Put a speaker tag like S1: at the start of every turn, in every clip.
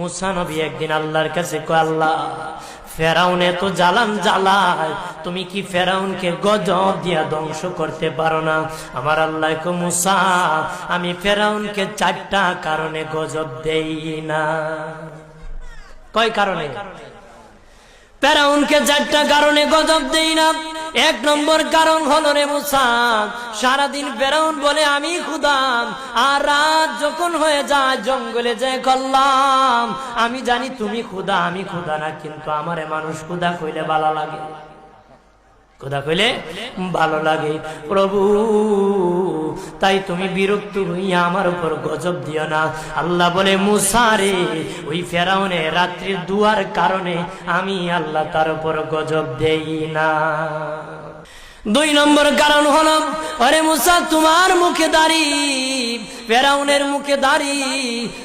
S1: মুসা নবী একদিন আল্লাহর কাছে কয়, আল্লাহ, ফেরাউন এত জ্বালান জ্বালায়, তুমি কি ফেরাউনকে গজ দিয়া ধ্বংস করতে পারো না? আমার আল্লাহ মুসা, আমি ফেরাউনকে চারটা কারণে গজব দেই না। কয় কারণে? ফেরাউনকে চারটা কারণে গজব দেই না। এক নম্বর কারণ হলো রে সারাদিন বেরাউন বলে, আমি খুদাম আর রাত যখন হয়ে যায়, জঙ্গলে যে করলাম। আমি জানি তুমি খুদা, আমি খুদা না, কিন্তু আমার মানুষ খুদা কইলে ভালো লাগে। খোদা কইলে, ভালো লাগে। প্রভু, তাই তুমি বিরক্ত হইয়া আমার উপর গজব দিও না। আল্লাহ বলে মুসারে ওই ফেরাউনে রাত্রির দুয়ার কারণে আমি আল্লাহ তার উপর গজব দেই না। দুই নম্বর কারণ হলো আরে মুসা, তোমার মুখে দাড়ি, ফেরাউনের মুখে দাড়ি,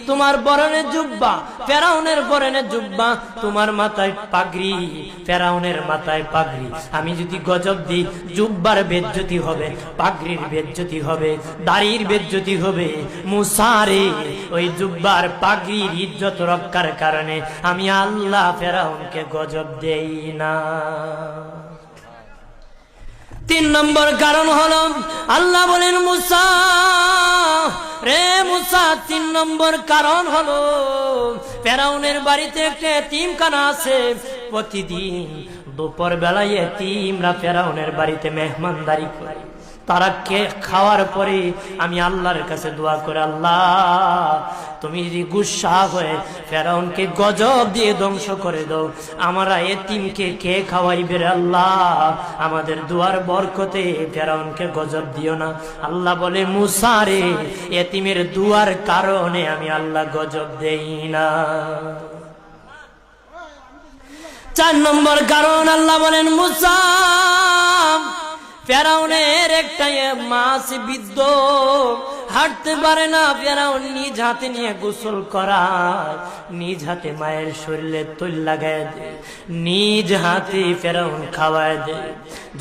S1: তোমার বরণে জুব্বা, ফেরাউনের বরণের জুব্বা, তোমার মাথায় পাগড়ি, ফেরাউনের মাথায় পাগড়ি। আমি যদি গজব দিই, জুব্বার বেজ্জতি হবে, পাগড়ির বেজ্জতি হবে, দাড়ির বেজ্জতি হবে মুসারে ওই জুব্বার পাগড়ির ইজ্জত রক্ষার কারণে আমি আল্লাহ ফেরাউনকে গজব দেই না। তিন নম্বর কারণ হল, আল্লাহ বলেন, মুসা, রে মুসা, তিন নম্বর কারণ হল প্যারাউনের বাড়িতে একটা তিমখানা আছে। প্রতিদিন দুপুর বেলায় এতিমরা প্যারাউনের বাড়িতে মেহমানদারি করে। তারা কে খাওয়ার পরে আমি আল্লাহর কাছে দোয়া করে, আল্লাহ, তুমি যদি গুসা হয়ে ফেরাউনকে গজব দিয়ে ধ্বংস করে দাও, আমরা এতিমকে কে খাওয়াইবে আল্লাহ? আমাদের দুয়ার বরকতে ফেরাউনকে গজব দিও না। আল্লাহ বলে মুসারে এতিমের দুয়ার কারণে আমি আল্লাহ গজব দেই না। চার নম্বর কারণ আল্লাহ বলেন, মুসা ফেরাউনের একটা মাছ বিদ্য হাঁটতে পারে না ফেরাউন নিজ হাতে নিয়ে গোসল করায়। নিজ হাতে মায়ের শরীরে তৈল লাগায় দেয় নিজ হাতে ফেরাউন খাওয়ায় দেয়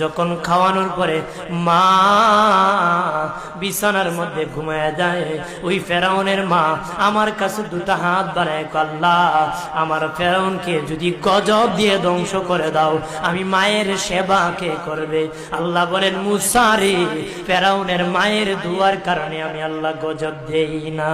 S1: যখন খাওয়ানোর পরে মা বিছানার মধ্যে ঘুমায় যায়, ওই ফেরাউনের মা আমার কাছে দুটা হাত বাড়ায় আল্লাহ, আমার ফেরাউনকে যদি গজব দিয়ে ধ্বংস করে দাও, আমি মায়ের সেবা কে করবে? আল্লাহ বলেন মুসারে ফেরাউনের মায়ের দুয়ার কারণে আমি আল্লাহ গজব দেই না।